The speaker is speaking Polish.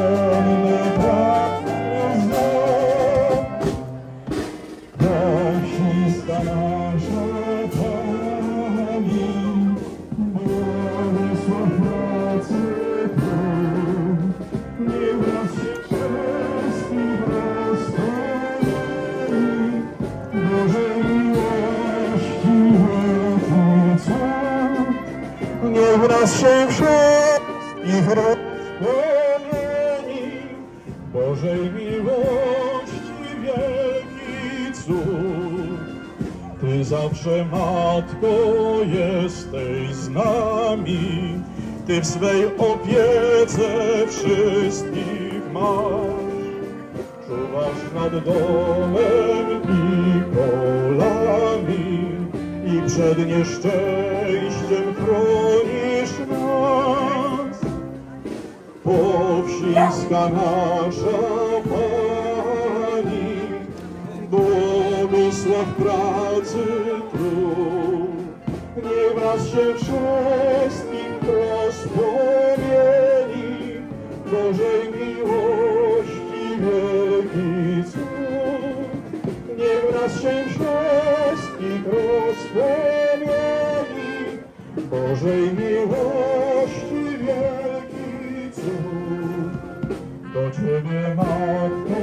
trud Nie wraz się wszystkich rozpali Bożej miłości wielki cud. Ty zawsze Matko jesteś z nami. Ty w swej opiece wszystkich masz. Czuwasz nad domem i polami I przed nieszczęściem Powsiska nasza Pani, błogosław pracy trud. Nie wraz się wszystkich rozpłomieni, Bożej miłości wielki cud. Nie wraz się wszystkich rozpłomieni, Bożej miłości wielki cud. Do Ciebie, Matko